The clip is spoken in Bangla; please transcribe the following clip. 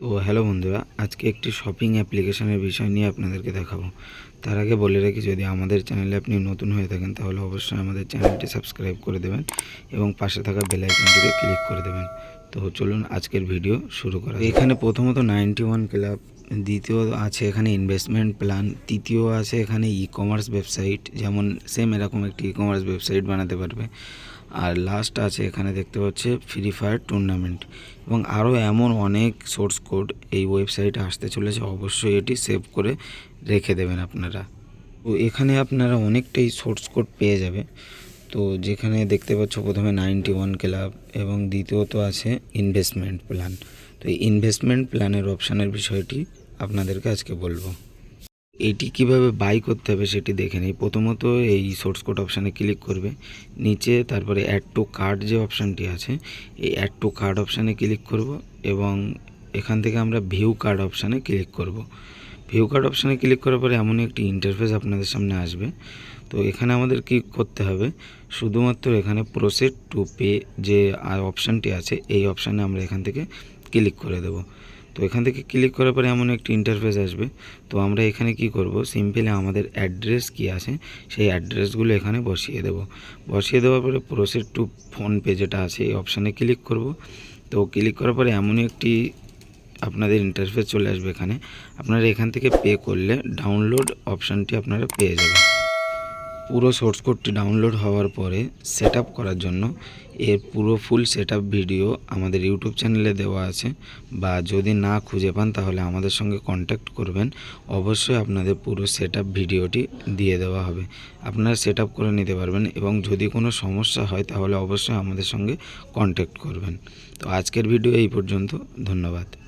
তো হ্যালো বন্ধুরা, আজকে একটি শপিং অ্যাপ্লিকেশনের বিষয় নিয়ে আপনাদেরকে দেখাবো। তার আগে বলে রাখি, যদি আমাদের চ্যানেলে আপনি নতুন হয়ে থাকেন, তাহলে অবশ্যই আমাদের চ্যানেলটি সাবস্ক্রাইব করে দেবেন এবং পাশে থাকা বেল আইকনটিতে ক্লিক করে দেবেন। তো চলুন আজকের ভিডিও শুরু করা এখানে প্রথমত নাইনটি ওয়ান ক্লাব দ্বিতীয় আছে এখানে ইনভেস্টমেন্ট প্ল্যান তৃতীয় আছে এখানে ই কমার্স ওয়েবসাইট যেমন সেম এরকম একটি ই কমার্স ওয়েবসাইট বানাতে পারবে। আর লাস্ট আছে এখানে দেখতে পাচ্ছে ফ্রি ফায়ার টুর্নামেন্ট এবং আরও এমন অনেক সোর্স কোড এই ওয়েবসাইটে আসতে চলেছে, অবশ্যই এটি সেভ করে রেখে দেবেন আপনারা। তো এখানে আপনারা অনেকটাই সোর্স কোড পেয়ে যাবে। তো যেখানে দেখতে পাচ্ছ প্রথমে নাইনটি ওয়ান ক্লাব এবং দ্বিতীয়ত আছে ইনভেস্টমেন্ট প্ল্যান এই ইনভেস্টমেন্ট প্ল্যানের অপশানের বিষয়টি আপনাদেরকে আজকে বলব। এটি কীভাবে বাই করতে হবে সেটি দেখে নিই। প্রথমত এই সোর্স কোড অপশানে ক্লিক করবে। নিচে তারপরে অ্যাড টু কার্ড যে অপশানটি আছে, এই অ্যাড টু কার্ড অপশানে ক্লিক করব এবং এখান থেকে আমরা ভিউ কার্ড অপশানে ক্লিক করব। ভিউ কার্ড অপশানে ক্লিক করার পরে এমনই একটি ইন্টারফেস আপনাদের সামনে আসবে। তো এখানে আমাদের কি করতে হবে? শুধুমাত্র এখানে প্রসেড টু পে যে অপশানটি আছে, এই অপশানে আমরা এখান থেকে ক্লিক করে দেবো। তো এখান থেকে ক্লিক করার পরে এমন একটি ইন্টারফেস আসবে। তো আমরা এখানে কি করব? সিম্পলি আমাদের অ্যাড্রেস কি আছে, সেই অ্যাড্রেসগুলো এখানে বসিয়ে দেব। বসিয়ে দেওয়ার পরে প্রসেড টু ফোনপে যেটা আছে, এই অপশানে ক্লিক করব। তো ক্লিক করার পরে এমনই একটি আপনাদের ইন্টারফেস চলে আসবে এখানে। আপনারা এখান থেকে পে করলে ডাউনলোড অপশানটি আপনারা পেয়ে যাবেন। পুরো সোর্স কোডটি ডাউনলোড হওয়ার পরে সেট করার জন্য এর পুরো ফুল সেট ভিডিও আমাদের ইউটিউব চ্যানেলে দেওয়া আছে। বা যদি না খুঁজে পান, তাহলে আমাদের সঙ্গে কন্ট্যাক্ট করবেন। অবশ্যই আপনাদের পুরো সেট ভিডিওটি দিয়ে দেওয়া হবে। আপনারা সেট করে নিতে পারবেন এবং যদি কোনো সমস্যা হয়, তাহলে অবশ্যই আমাদের সঙ্গে কন্ট্যাক্ট করবেন। তো আজকের ভিডিও এই পর্যন্ত। ধন্যবাদ।